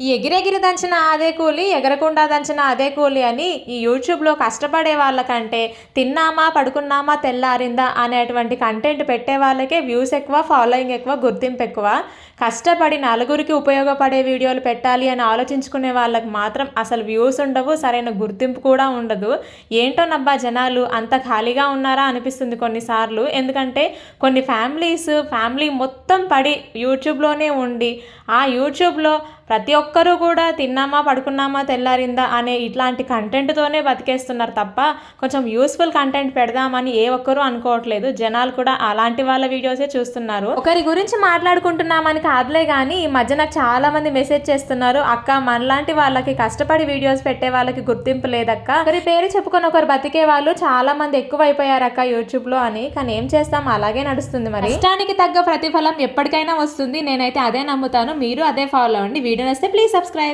ఎగిరెగిరి దంచిన అదే కూలి ఎగరకుండా దంచిన అదే కూలి అని ఈ యూట్యూబ్లో కష్టపడే వాళ్ళకంటే తిన్నామా పడుకున్నామా తెల్లారిందా అనేటువంటి కంటెంట్ పెట్టే వాళ్ళకే వ్యూస్ ఎక్కువ ఫాలోయింగ్ ఎక్కువ గుర్తింపు ఎక్కువ. కష్టపడి నలుగురికి ఉపయోగపడే వీడియోలు పెట్టాలి అని ఆలోచించుకునే వాళ్ళకి మాత్రం అసలు వ్యూస్ ఉండవు సరైన గుర్తింపు కూడా ఉండదు. ఏంటో నబ్బా జనాలు అంత ఖాళీగా ఉన్నారా అనిపిస్తుంది కొన్నిసార్లు. ఎందుకంటే కొన్ని ఫ్యామిలీస్ ఫ్యామిలీ మొత్తం పడి యూట్యూబ్లోనే ఉండి ఆ యూట్యూబ్లో ప్రతి ఒక్క ఒక్కరూ కూడా తిన్నామా పడుకున్నామా తెల్లారిందా అనే ఇట్లాంటి కంటెంట్తోనే బతికేస్తున్నారు తప్ప కొంచెం యూస్ఫుల్ కంటెంట్ పెడదామని ఏ ఒక్కరూ అనుకోవట్లేదు. జనాలు కూడా అలాంటి వాళ్ళ వీడియోసే చూస్తున్నారు. ఒకరి గురించి మాట్లాడుకుంటున్నామని కాదులే కానీ ఈ మధ్య నాకు చాలా మంది మెసేజ్ చేస్తున్నారు. అక్క మనలాంటి వాళ్ళకి కష్టపడి వీడియోస్ పెట్టే వాళ్ళకి గుర్తింపు లేదక్క. ఒకరి పేరు చెప్పుకొని ఒకరు బతికే వాళ్ళు చాలా మంది ఎక్కువ యూట్యూబ్లో అని. కానీ ఏం చేస్తాం? అలాగే నడుస్తుంది మరి. ఇష్టానికి తగ్గ ప్రతిఫలం ఎప్పటికైనా వస్తుంది. నేనైతే అదే నమ్ముతాను. మీరు అదే ఫాలో అవ్వండి. వీడియో నస్తే please subscribe.